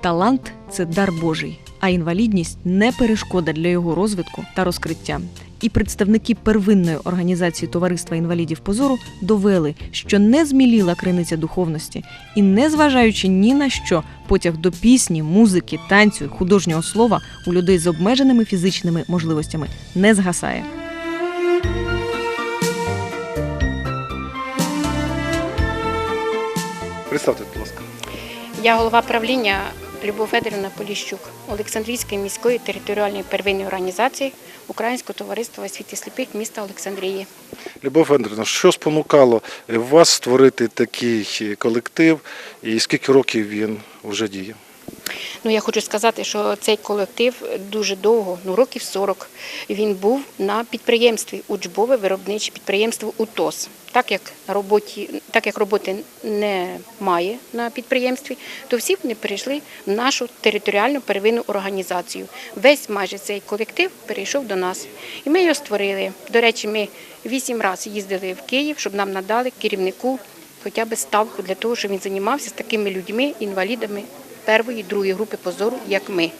Талант це дар Божий, а інвалідність не перешкода для його розвитку та розкриття. І представники первинної організації товариства інвалідів позору довели, що не зміліла криниця духовності, і, незважаючи ні на що, потяг до пісні, музики, танцю, художнього слова у людей з обмеженими фізичними можливостями не згасає. Представте, будь ласка. Я голова правління Любов Федорівна Поліщук Олександрійської міської територіальної первинної організації Українського товариства освіти сліпих міста Олександрії. Любов Федорівна, що спонукало е, вас створити такий е, колектив і скільки років він вже діє? Ну я хочу сказати, що цей колектив дуже довго, ну років 40, він був на підприємстві учбове виробниче підприємство УТОС. Так як на роботі, так як роботи немає на підприємстві, то всі вони перейшли в нашу територіальну первинну організацію. Весь майже цей колектив перейшов до нас. І ми його створили. До речі, ми вісім разів їздили в Київ, щоб нам надали керівнику хоча б ставку для того, щоб він займався з такими людьми, інвалідами першої, другої групи позору, як ми.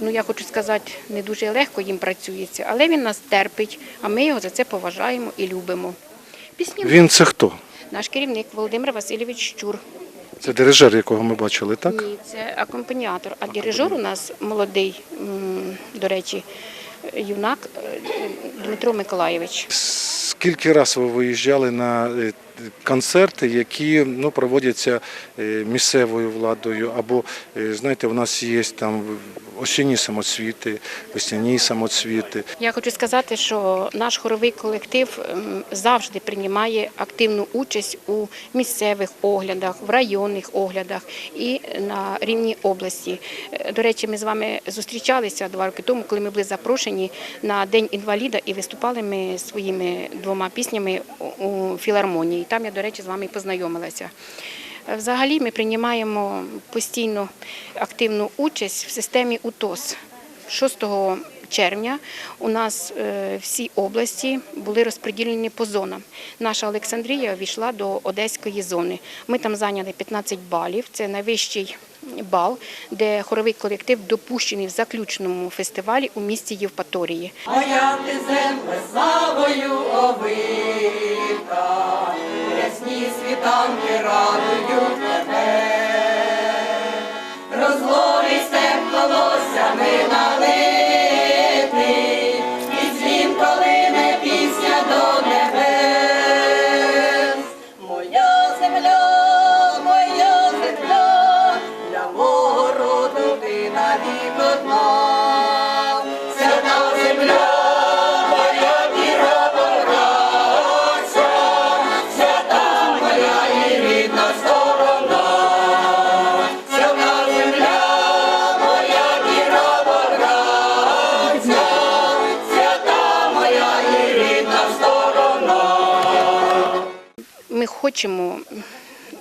Ну, я хочу сказати, не дуже легко їм працюється, але він нас терпить, а ми його за це поважаємо і любимо. Пісні Він це хто? наш керівник Володимир Васильович Щур. Це дирижер, якого ми бачили, так? Ні, це акомпаніатор. А дирижер у нас молодий, м, до речі, юнак е, Дмитро Миколаєвич. Скільки раз ви виїжджали на е, концерти, які ну, проводяться е, місцевою владою, або е, знаєте, у нас є там осінні самоцвіти, весняні самоцвіти. Я хочу сказати, що наш хоровий колектив завжди приймає активну участь у місцевих оглядах, в районних оглядах і на рівні області. Е, До речі, ми з вами зустрічалися два роки тому, коли ми були запрошені на День інваліда і виступали ми своїми двома піснями у філармонії. Там я, до речі, з вами і познайомилася. Е, Взагалі ми приймаємо постійно активну участь в системі УТОС. 6 червня у нас е, всі області були розподілені по зонам. Наша Олександрія війшла до Одеської зони. Ми там зайняли 15 балів. Це найвищий бал, де хоровий колектив допущений в заключному фестивалі у місті Євпаторії. Моя ти земле славою овита, світанки радують тебе, розлорися колоссями налитий, Ми хочемо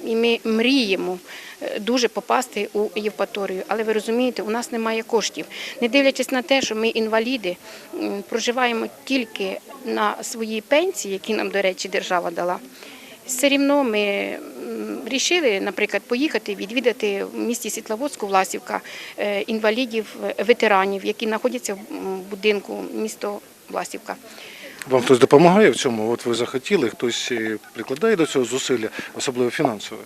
і ми мріємо е, дуже попасти у Євпаторію. Але ви розумієте, у нас немає коштів. Не дивлячись на те, що ми інваліди, проживаємо тільки на своїй пенсії, які нам, до речі, держава дала. Все рівно ми вирішили, наприклад, поїхати відвідати в місті Світловодську, Власівка, е, інвалідів, е, ветеранів, які знаходяться в будинку місто Власівка. Вам хтось допомагає в цьому? От ви захотіли, хтось е, прикладає до цього зусилля, особливо фінансове.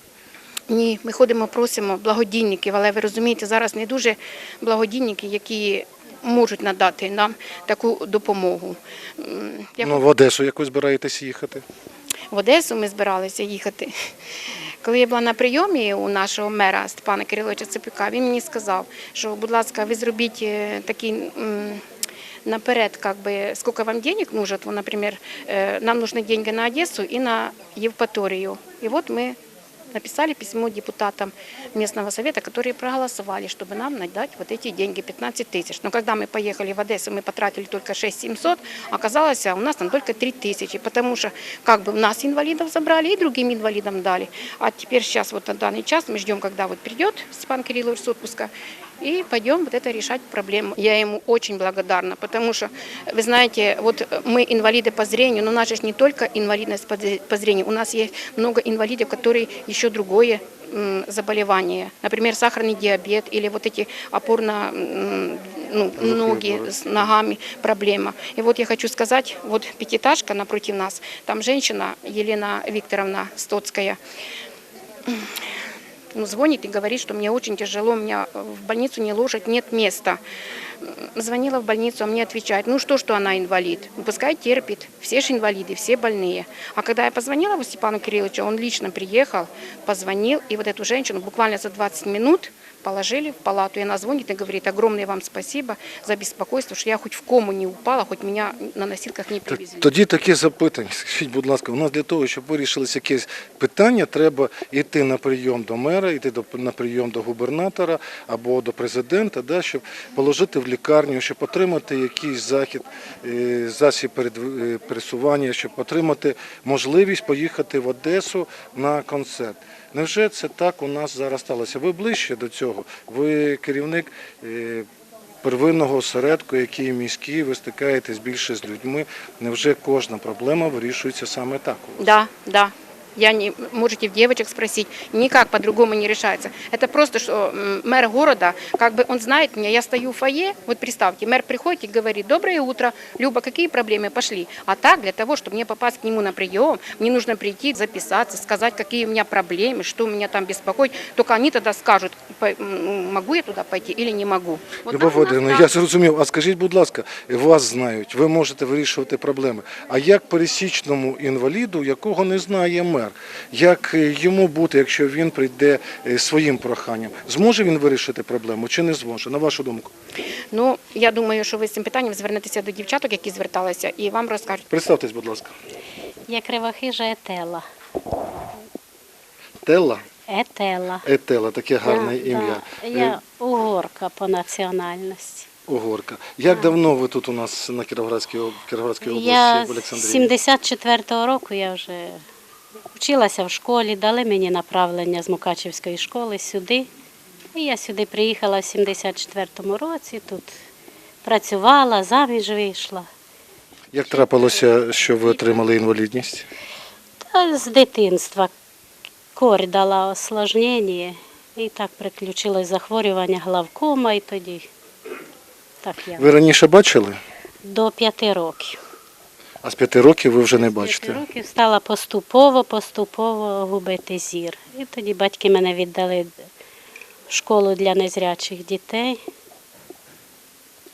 Ні, ми ходимо, просимо благодійників, але ви розумієте, зараз не дуже благодійники, які можуть надати нам таку допомогу. М, Я Ну, в Одесу як ви збираєтесь їхати? в Одесу ми збиралися їхати. Коли я була на прийомі у нашого мера Степана Кириловича Цепюка, він мені сказав, що, будь ласка, ви зробіть е, такий наперед, как бы, сколько вам денег нужно. Вот, например, э, нам нужны деньги на Одессу и на Евпаторию. И вот мы написали письмо депутатам местного совета, которые проголосовали, чтобы нам надать вот эти деньги, 15 тысяч. Но когда мы поехали в Одессу, мы потратили только 6 700, оказалось, а у нас там только 3 тысячи, потому что как бы у нас инвалидов забрали и другим инвалидам дали. А теперь сейчас вот на данный час мы ждем, когда вот придет Степан Кириллович с отпуска, и пойдем вот это решать проблему. Я ему очень благодарна, потому что, вы знаете, вот мы инвалиды по зрению, но у нас же не только инвалидность по зрению, у нас есть много инвалидов, которые еще другое м, заболевания, например, сахарный диабет или вот эти опорно ну, ноги с ногами проблема. И вот я хочу сказать, вот пятиэтажка напротив нас, там женщина Елена Викторовна Стоцкая, ну, звонит и говорит, что мне очень тяжело, меня в больницу не ложат, нет места. М, Звонила в больницу, а мне отвечают, ну что, что она инвалид, ну, пускай терпит, все же инвалиды, все больные. А когда я позвонила вот Степану Кирилловичу, он лично приехал, позвонил, и вот эту женщину буквально за 20 минут положили в палату, и она звонит и говорит, огромное вам спасибо за беспокойство, что я хоть в кому не упала, хоть меня на носилках не привезли. Тоді таке запитання. Скажіть, будь ласка, у нас для того, щоб вирішилось якесь питання, треба йти на прийом до мера, йти до на прийом до губернатора або до президента, да, щоб положити в лікарню, щоб отримати якийсь захід, е, засіб перед- е, пересування, щоб отримати можливість поїхати в Одесу на концерт. Невже це так у нас зараз сталося? Ви ближче до цього? Ви керівник. е, первинного осередку, який міський, ви стикаєтесь більше з людьми. Невже кожна проблема вирішується саме так? Так? Да, да. Я не, можете в девочек спросить, никак по-другому не решается. Это просто, что м, мэр города, как бы он знает меня, я стою в фойе, вот представьте, мэр приходит и говорит, доброе утро, Люба, какие проблемы, пошли. А так, для того, чтобы мне попасть к нему на прием, мне нужно прийти, записаться, сказать, какие у меня проблемы, что меня там беспокоит. Только они тогда скажут, по- м, могу я туда пойти или не могу. Вот Любов так у нас Володимирівна, так. я зрозумів. А скажіть, будь ласка, вас знають, ви можете вирішувати проблеми. А як пересічному інваліду, якого не знає мер, Як е, йому бути, якщо він прийде е, своїм проханням? Зможе він вирішити проблему чи не зможе? На вашу думку? Ну, я думаю, що ви з цим питанням звернетеся до дівчаток, які зверталися, і вам розкажуть. Представтесь, будь ласка. Я кривохижа Етела. Телла, Етела. Етела, таке гарне Да, ім'я. да. Е, Я угорка по національності. Угорка. Як давно ви тут у нас на Кіровоградській Кіровоградській області Я в Олександрії? 74-го року я вже вчилася в школі, дали мені направлення з Мукачівської школи сюди. І я сюди приїхала в 74-му році, тут працювала, заміж вийшла. Як трапилося, що ви отримали інвалідність? Та з дитинства корь дала осложнення, і так приключилось захворювання главкома, і тоді так я Ви раніше бачили, до п'яти років. А з п'яти років ви вже не П'яти бачите. років стала поступово, поступово губити зір. І тоді батьки мене віддали в школу для незрячих дітей.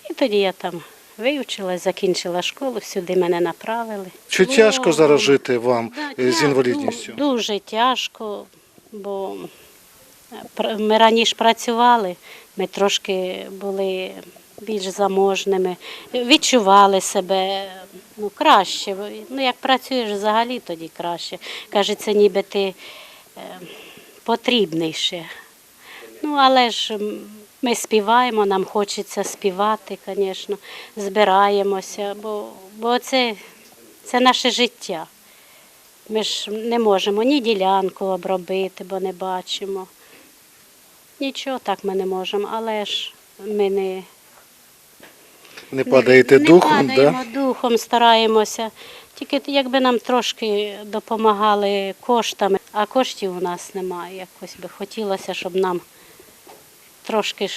І тоді я там вивчилась, закінчила школу, сюди мене направили. Чи Було- тяжко зараз жити вам Да, е, з інвалідністю? Дуже тяжко, бо е, ми раніше працювали, ми трошки були більш заможними, відчували себе ну, краще. Ну, як працюєш взагалі, тоді краще. Кажеться, ніби ти е, потрібний ще. Ну, але ж ми співаємо, нам хочеться співати, звісно, збираємося, бо, бо це, це наше життя. Ми ж не можемо ні ділянку обробити, бо не бачимо. Нічого так ми не можемо, але ж ми не, Не падаєте не духом, падаємо да? духом, стараємося. Тільки якби нам трошки допомагали коштами, а коштів у нас немає. Якось би хотілося, щоб нам трошки ж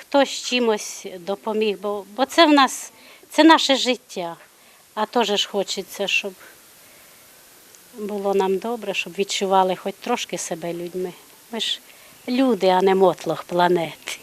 хтось чимось допоміг, бо, бо це в нас це наше життя. А теж ж хочеться, щоб було нам добре, щоб відчували хоч трошки себе людьми. Ми ж люди, а не мотлох планети.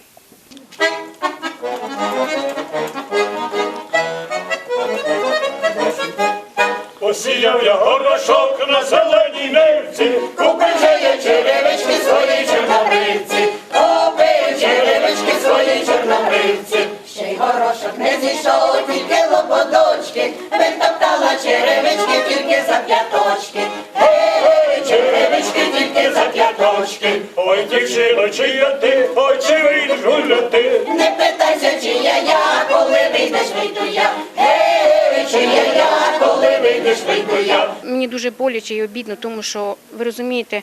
Посіяв я горошок на зеленій нивці, Купив черевички свої чорнобривці, купив черевички свої чорнобривці. Ще й горошок не зійшов, тільки лободочки, витоптала черевички тільки за п'яточки. ой, дівчино, чия ти, ой, чи вийдеш гуляти. Не питайся, чия я, коли вийдеш, вийду я. Гей, я, коли вийдеш, вийду. Мені дуже боляче і обідно, тому що ви розумієте,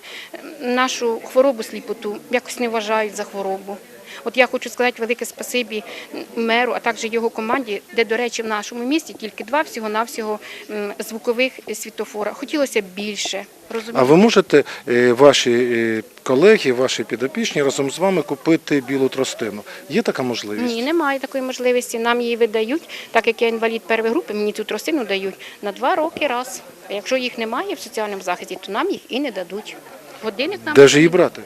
нашу хворобу сліпоту якось не вважають за хворобу. От я хочу сказати велике спасибі меру, а також його команді, де, до речі, в нашому місті тільки два всього-навсього звукових світофора. Хотілося б більше. Розумієте? А ви можете е, ваші е, колеги, ваші підопічні разом з вами купити білу тростину? Є така можливість? Ні, немає такої можливості. Нам її видають, так як я інвалід першої групи, мені цю тростину дають на два роки раз. А якщо їх немає в соціальному захисті, то нам їх і не дадуть. Годинник нам Де ж її брати?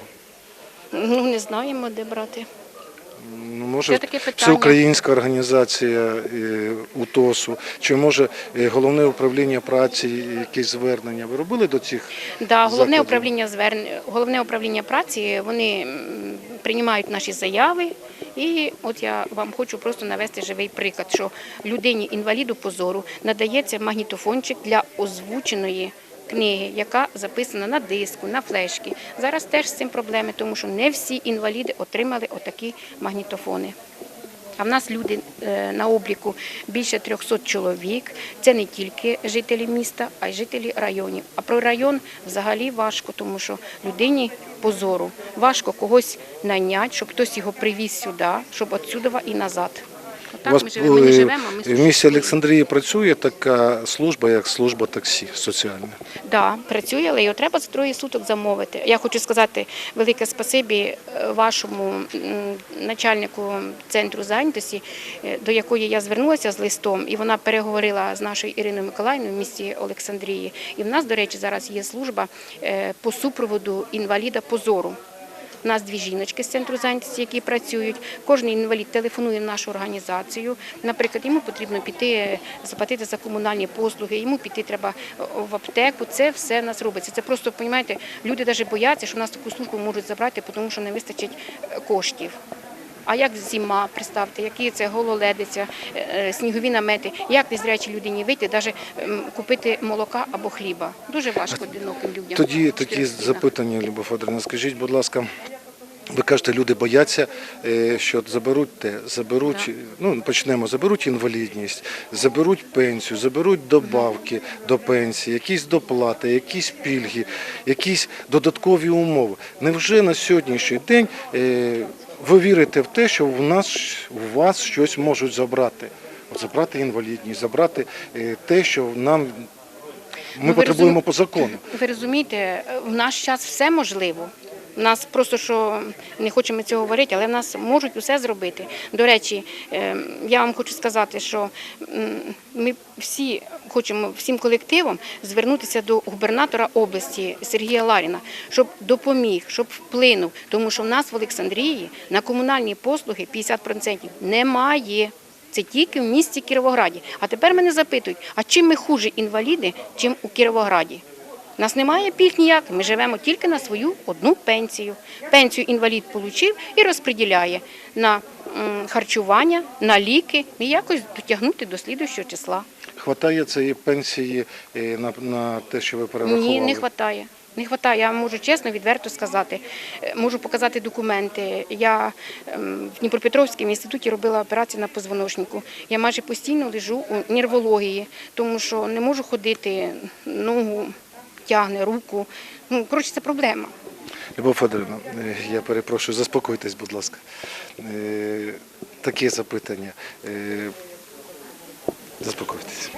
ну не знаємо, де брати. Ну, може, Це таке питання. всеукраїнська організація е, УТОСу, чи може е, головне управління праці, якісь звернення? Ви робили до цих? Да, головне закладів? управління зверн... головне управління праці. Вони м, приймають наші заяви. І от я вам хочу просто навести живий приклад, що людині інваліду позору надається магнітофончик для озвученої книги, яка записана на диску, на флешки. Зараз теж з цим проблеми, тому що не всі інваліди отримали отакі магнітофони. А в нас люди е, на обліку більше 300 чоловік. Це не тільки жителі міста, а й жителі районів. А про район взагалі важко, тому що людині позору важко когось наняти, щоб хтось його привіз сюди, щоб отсюди і назад. У Отак вас ми живемо. Ми не живемо, ми в місті. Олександрії працює така служба, як служба таксі соціальна. Да, працює, але його треба за троє суток замовити. Я хочу сказати велике спасибі е, вашому начальнику центру зайнятості, е, до якої я звернулася з листом, і вона переговорила з нашою Іриною Миколаївною в місті Олександрії. І в нас, до речі, зараз є служба е, по супроводу інваліда позору. У нас дві жіночки з центру зайнятості, які працюють. Кожен інвалід телефонує в нашу організацію. Наприклад, йому потрібно піти е, заплатити за комунальні послуги, йому піти треба е, в аптеку. Це все в нас робиться. Це просто розумієте, люди навіть бояться, що в нас таку службу можуть забрати, тому що не вистачить е, коштів. А як зима, представте, які це гололедиця, снігові намети, як незрячій людині вийти, навіть купити молока або хліба. Дуже важко одиноким людям. Тоді такі запитання, Любов Федорівна, скажіть, будь ласка. Ви кажете, люди бояться, е, що заберуть те, заберуть, ну почнемо, заберуть інвалідність, заберуть пенсію, заберуть добавки до пенсії, якісь доплати, якісь пільги, якісь додаткові умови. Невже на сьогоднішній день е, ви вірите в те, що в нас у вас щось можуть забрати? От забрати інвалідність, забрати е, те, що нам ми Ну, потребуємо розумі- по закону. Ви розумієте, в наш час все можливо. У нас просто що не хочемо цього говорити, але в нас можуть усе зробити. До речі, е, я вам хочу сказати, що ми всі хочемо всім колективом звернутися до губернатора області Сергія Ларіна, щоб допоміг, щоб вплинув, тому що в нас в Олександрії на комунальні послуги 50% немає. Це тільки в місті Кіровограді. А тепер мене запитують, а чим ми хуже інваліди, чим у Кіровограді? У нас немає пільг ніяких, ми живемо тільки на свою одну пенсію. Пенсію інвалід отримав і розподіляє на харчування, на ліки і якось дотягнути до слідуючого числа. Хватає цієї пенсії е, на, на те, що ви перерахували? Ні, не вистачає. Не вистачає, я можу чесно, відверто сказати. Е, Можу показати документи. Я ем, в Дніпропетровському інституті робила операцію на позвоночнику. Я майже постійно лежу у нервології, тому що не можу ходити, ногу тягне, руку. Ну, коротше, це проблема. Любов Федорівна, е, я перепрошую, заспокойтесь, будь ласка. Е, Таке запитання. Е, Заспокойтесь.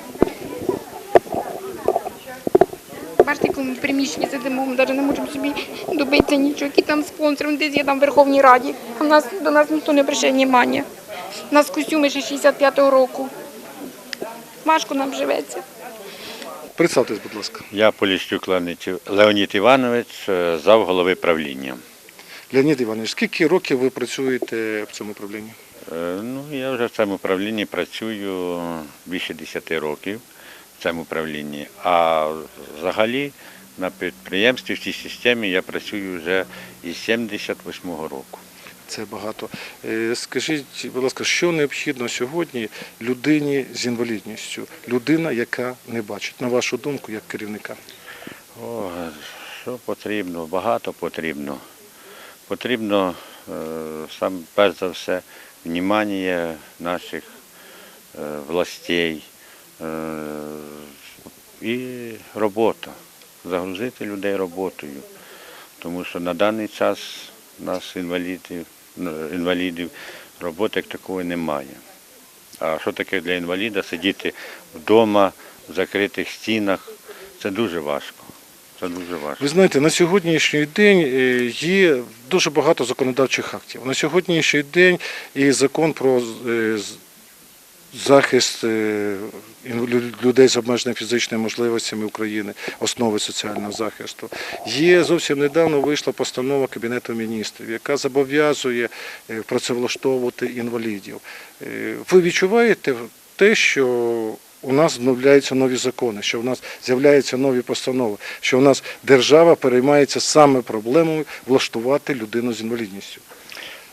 Бачите, коли ми в приміщенні сидимо, ми навіть не можемо собі добитися нічого, які там спонсори, десь є там в Верховній Раді. А нас, до нас ніхто не обращає уваги. У нас костюми ще 65-го року. Важко нам живеться. Представтесь, будь ласка. Я Поліщук Леонід- Іванович, е, зав голови правління. Леонід Іванович, скільки років ви працюєте в цьому управлінні? Е, Ну, я вже в цьому управлінні працюю більше 10 років в цьому управлінні. А взагалі на підприємстві в цій системі я працюю вже із 78-го року. Це багато. Е, Скажіть, будь ласка, що необхідно сьогодні людині з інвалідністю? Людина, яка не бачить, на вашу думку, як керівника? О, що потрібно? Багато потрібно. Потрібно е, сам перш за все внімання наших е, властей і робота. Загрузити людей роботою. Тому що на даний час нас інвалідів інвалідів, роботи як такої немає. А що таке для інваліда сидіти вдома, в закритих стінах, це дуже важко. Це дуже важко. Ви знаєте, на сьогоднішній день е, є дуже багато законодавчих актів. На сьогоднішній день і закон про е, захист е, людей з обмеженими фізичними можливостями України, основи соціального захисту. Є зовсім недавно вийшла постанова Кабінету міністрів, яка зобов'язує е, працевлаштовувати інвалідів. Е, Ви відчуваєте те, що у нас вновляються нові закони, що в нас з'являються нові постанови, що у нас держава переймається саме проблемою влаштувати людину з інвалідністю.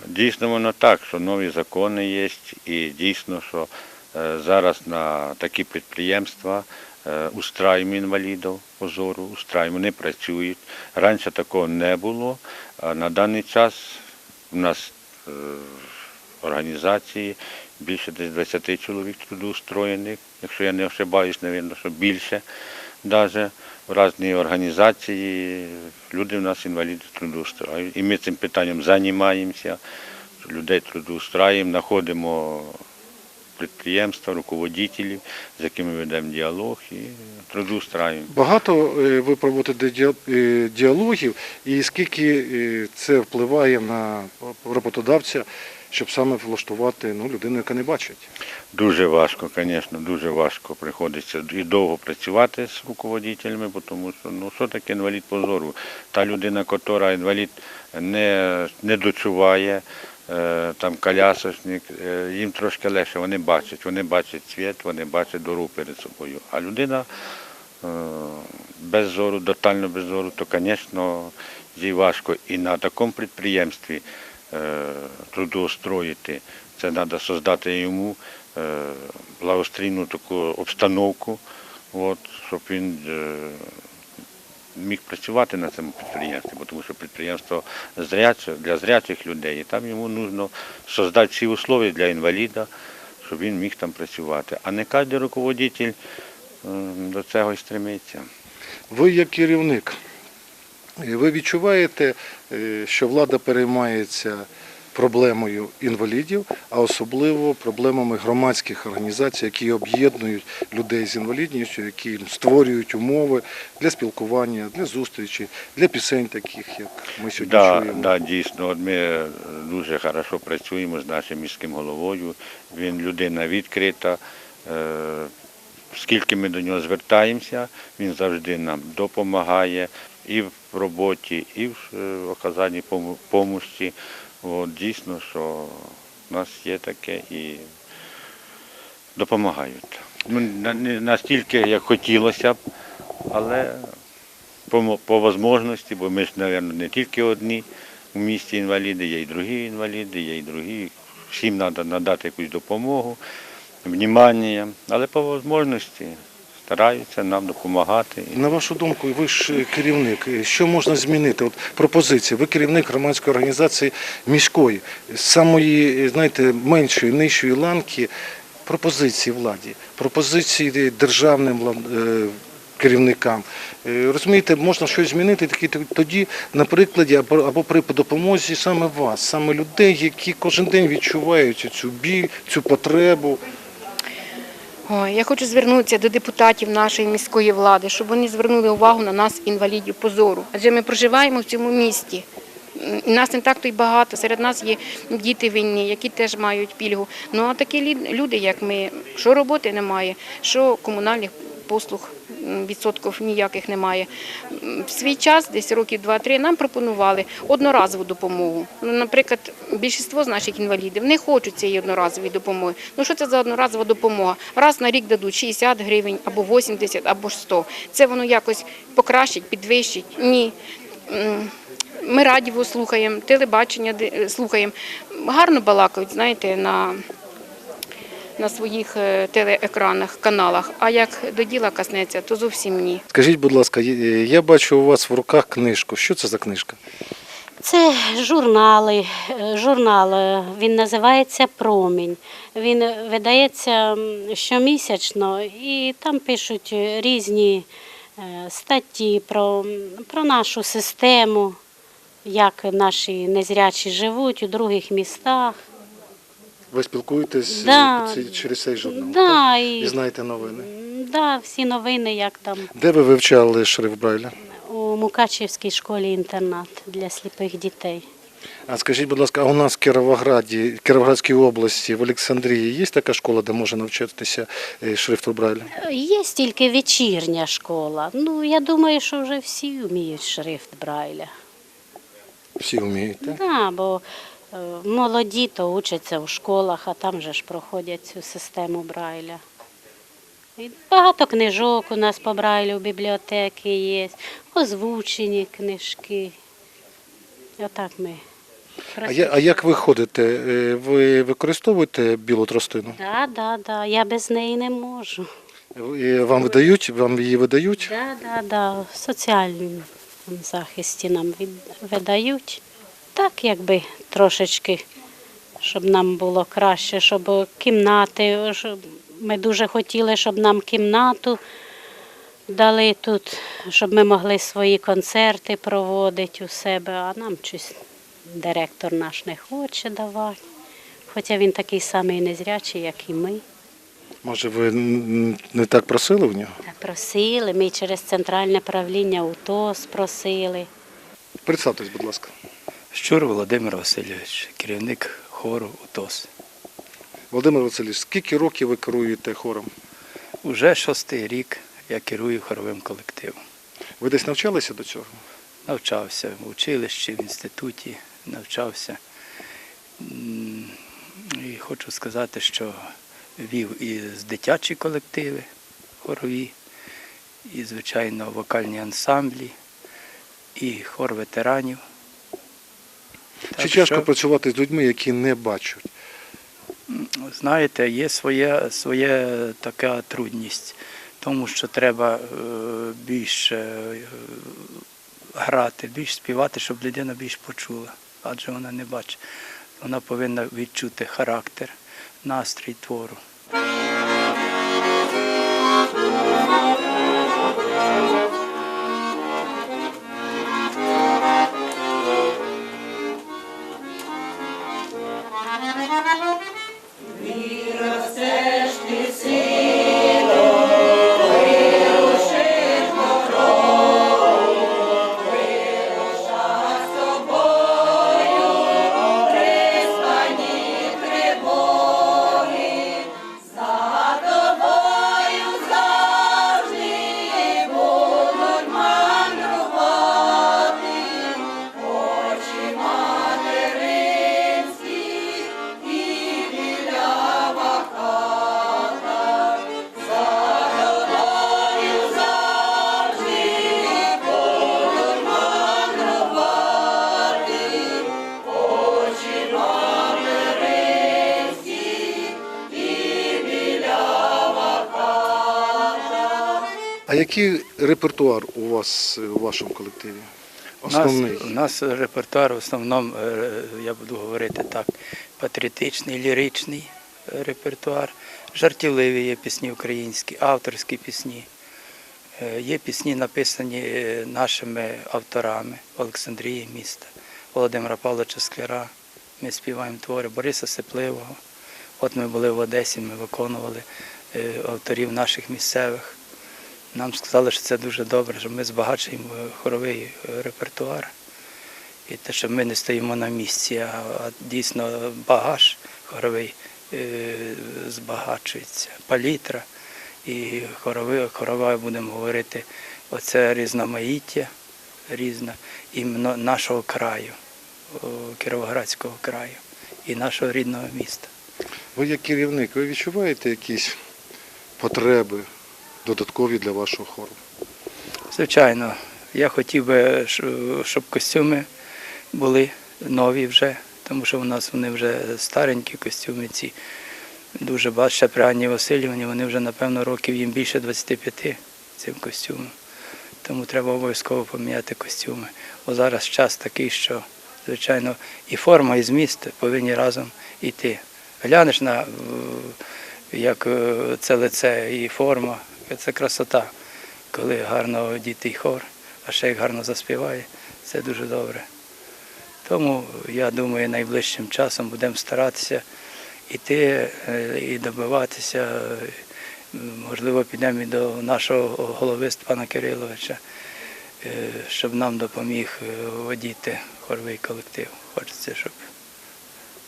Дійсно воно так, що нові закони є, і дійсно, що зараз на такі підприємства е, устраюємо інвалідів по зору, устраюємо, вони працюють. Раніше такого не було, а на даний час у нас е, організації більше десь 20 чоловік трудоустроєних, якщо я не ошибаюсь, мабуть, що більше навіть в різні організації люди в нас інваліди трудоустроюють. І ми цим питанням займаємося, людей трудоустраємо, знаходимо підприємства, руководителів, з якими ведемо діалог і трудоустраємо. Багато е, ви проводите е, діалогів, і скільки е, це впливає на роботодавця, щоб саме влаштувати ну, людину, яка не бачить. Дуже важко, звісно, дуже важко приходиться і довго працювати з руководителями, тому що ну що таке інвалід по зору? Та людина, яка інвалід не, не дочуває, там колясочник, е, їм трошки легше, вони бачать, вони бачать світ, вони бачать дорогу перед собою. А людина е, без зору, тотально без зору, то, звісно, їй важко. І на такому підприємстві е, трудоустроїти, це треба создати йому е, благострійну таку обстановку, от, щоб він е, міг працювати на цьому підприємстві, тому що підприємство для зрячих людей, і там йому потрібно создати всі умови для інваліда, щоб він міг там працювати. А не кожен руководитель е, до цього й стремиться. Ви як керівник, ви відчуваєте, е, що влада переймається проблемою інвалідів, а особливо проблемами громадських організацій, які об'єднують людей з інвалідністю, які створюють умови для спілкування, для зустрічі, для пісень, таких як ми сьогодні Да, чуємо. да, дійсно, ми е, дуже хорошо працюємо з нашим міським головою. Він людина відкрита. Е, Скільки ми до нього звертаємося, він завжди нам допомагає і в роботі, і в е, оказанні помощі. От, дійсно, що в нас є таке і допомагають. Ну, не настільки, як хотілося б, але по, по можливості, бо ми ж, мабуть, не тільки одні у місті інваліди, є і другі інваліди, є і другі. Всім треба надати якусь допомогу, внімання, але по можливості стараються нам допомагати. На вашу думку, ви ж керівник, що можна змінити? От пропозиція, ви керівник громадської організації міської, самої, знаєте, меншої, нижчої ланки пропозиції владі, пропозиції державним е, керівникам. Е, Розумієте, можна щось змінити тільки тоді на прикладі або при допомозі саме вас, саме людей, які кожен день відчувають цю біль, цю потребу. Я хочу звернутися до депутатів нашої міської влади, щоб вони звернули увагу на нас, інвалідів позору. Адже ми проживаємо в цьому місті. І Нас не так то й багато. Серед нас є діти винні, які теж мають пільгу. Ну а такі люди, як ми, що роботи немає, що комунальних послуг відсотків ніяких немає. В свій час, десь років 2-3, нам пропонували одноразову допомогу. Ну, наприклад, більшість з наших інвалідів не хочуть цієї одноразової допомоги. Ну що це за одноразова допомога? Раз на рік дадуть 60 гривень або 80, або 100. Це воно якось покращить, підвищить? Ні. Ми радіо слухаємо, телебачення слухаємо. Гарно балакають, знаєте, на на своїх е, телеекранах, каналах. А як до діла коснеться, то зовсім ні. Скажіть, будь ласка, я бачу у вас в руках книжку. Що це за книжка? Це журнали, е, журнал, е, він називається Промінь. Він видається щомісячно і там пишуть різні статті про, про нашу систему, як наші незрячі живуть у других містах. Ви спілкуєтесь Да. е, через цей журнал? Да, так? і- І знаєте новини. Да, всі новини, як там Де ви вивчали шрифт Брайля? у Мукачівській школі інтернат для сліпих дітей. А скажіть, будь ласка, а у нас в Кіровограді, Кіровоградській області, в Олександрії є така школа, де можна навчатися е, шрифту Брайля? Є тільки вечірня школа. Ну, я думаю, що вже всі вміють шрифт Брайля. Всі вміють, так? Да, бо молоді то учаться у школах, а там же ж проходять цю систему Брайля. І багато книжок у нас по Брайлю в бібліотеки є, озвучені книжки. Отак ми. А, я, а як ви ходите? Е, Ви використовуєте білу тростину? Да, да, да. Я без неї не можу. Е, Вам видають, вам її видають? Да, да, да. В соціальному захисті нам видають. Так, якби трошечки, щоб нам було краще, щоб кімнати. Щоб ми дуже хотіли, щоб нам кімнату дали тут, щоб ми могли свої концерти проводити у себе, а нам щось директор наш не хоче давати. Хоча він такий самий незрячий, як і ми. Може, ви не так просили в нього? Просили, ми через центральне правління УТОС просили. Представтесь, будь ласка. Щур Володимир Васильович, керівник хору УТОС. Володимир Васильович, скільки років ви керуєте хором? Уже шостий рік я керую хоровим колективом. Ви десь навчалися до цього? Навчався в училищі, в інституті, навчався. І хочу сказати, що вів і з дитячі колективи хорові, і, звичайно, вокальні ансамблі, і хор ветеранів. Чи Так тяжко що- працювати з людьми, які не бачать? Знаєте, є своя своя така трудність, тому що треба е, більше грати, більш співати, щоб людина більш почула, адже вона не бачить. Вона повинна відчути характер, настрій твору. Репертуар у вас е, у вашому колективі? У нас, у нас репертуар в основному, е, я буду говорити так, патріотичний, ліричний репертуар, жартівливі є пісні українські, авторські пісні. Е, Є пісні, написані нашими авторами Олександрії міста, Володимира Павловича Скляра. Ми співаємо твори Бориса Сипливого. От ми були в Одесі, ми виконували авторів наших місцевих. Нам сказали, що це дуже добре, що ми збагачуємо хоровий е, репертуар. І те, що ми не стоїмо на місці, а, дійсно багаж хоровий е, збагачується, палітра. І хоровий, хорова, будемо говорити, оце різноманіття різне іменно нашого краю, Кіровоградського краю і нашого рідного міста. Ви як керівник, ви відчуваєте якісь потреби додаткові для вашого хору? Звичайно, я хотів би, щоб костюми були нові вже, тому що у нас вони вже старенькі костюми ці. Дуже багато ще при Анні Васильівні, вони вже, напевно, років їм більше 25 цим костюмом. Тому треба обов'язково поміняти костюми. Бо зараз час такий, що, звичайно, і форма, і зміст повинні разом йти. Глянеш на як е, це лице і форма, це красота, коли гарно одітий хор, а ще як гарно заспіває, це дуже добре. Тому я думаю, найближчим часом будемо старатися йти е, і добиватися. е, Можливо, підемо і до нашого голови Степана Кириловича, е, щоб нам допоміг водіти хоровий колектив. Хочеться, щоб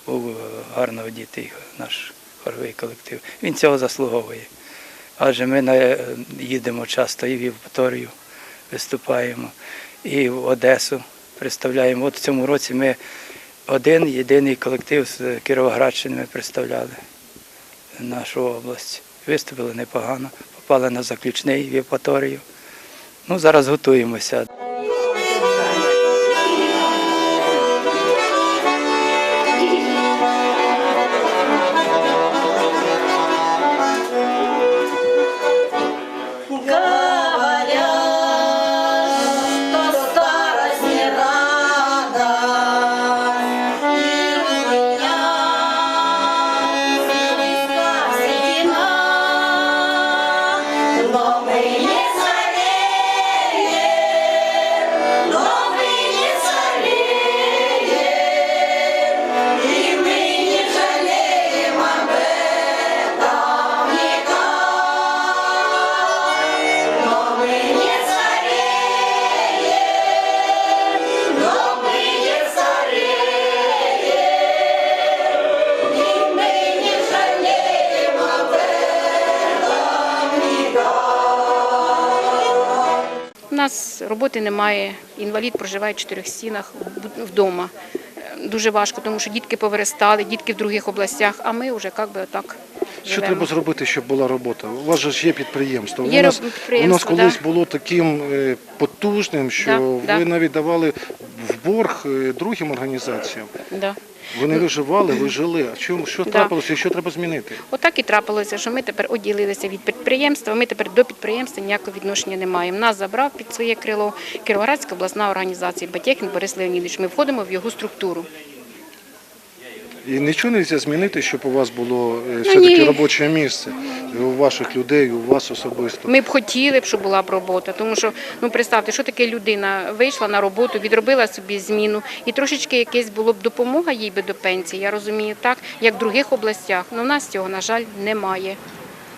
був гарно водіти наш хоровий колектив. Він цього заслуговує. Адже ми на- їдемо часто і в Євпаторію виступаємо, і в Одесу представляємо. От в цьому році ми один єдиний колектив з Кіровоградщини ми представляли нашу область. Виступили непогано, попали на заключний в Євпаторію. Ну, зараз готуємося. Роботи немає, інвалід проживає в чотирьох стінах вдома. Е, Дуже важко, тому що дітки повиростали, дітки в других областях, а ми вже як би отак Що живемо. треба зробити, щоб була робота? У вас же ж є підприємство. Є у нас, підприємство, у нас колись да. було таким е, потужним, що Да, ви да. навіть давали в борг е, другим організаціям. Да. Вони виживали, ви жили. А чому що трапилося і що треба змінити? Отак і трапилося, що ми тепер оділилися від підприємства. Ми тепер до підприємства ніякого відношення не маємо. Нас забрав під своє крило Кіровоградська обласна організація Батєкін Борис Леонідович. Ми входимо в його структуру. І нічого не можна змінити, щоб у вас було е, все-таки робоче місце у ваших людей, у вас особисто. Ми б хотіли щоб була б робота, тому що ну представте, що таке людина вийшла на роботу, відробила собі зміну, і трошечки якесь було б допомога їй би до пенсії. Я розумію так, як в других областях. Ну в нас цього на жаль немає.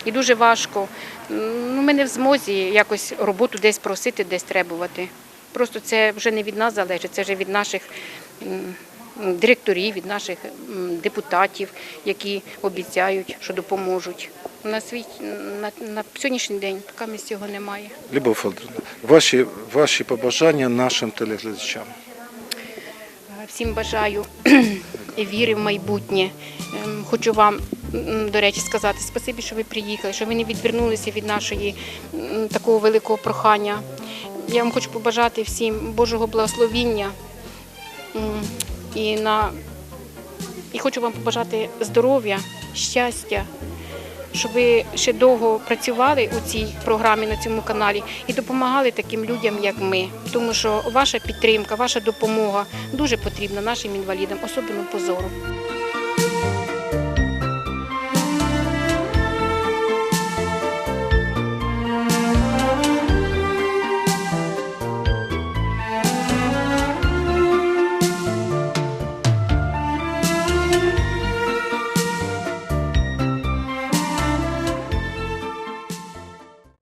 І дуже важко. Ну, ми не в змозі якось роботу десь просити, десь требувати. Просто це вже не від нас залежить, це вже від наших директорів, від наших депутатів, які обіцяють, що допоможуть. На свій на, на сьогоднішній день поки ми цього немає. Любов Федоровна, ваші, ваші побажання нашим телеглядачам. Всім бажаю віри в майбутнє. Ем, Хочу вам, до речі, сказати спасибі, що ви приїхали, що ви не відвернулися від нашої такого великого прохання. Я вам хочу побажати всім Божого благословіння і на і хочу вам побажати здоров'я, щастя, щоб ви ще довго працювали у цій програмі на цьому каналі і допомагали таким людям, як ми. Тому що ваша підтримка, ваша допомога дуже потрібна нашим інвалідам, особливо позору.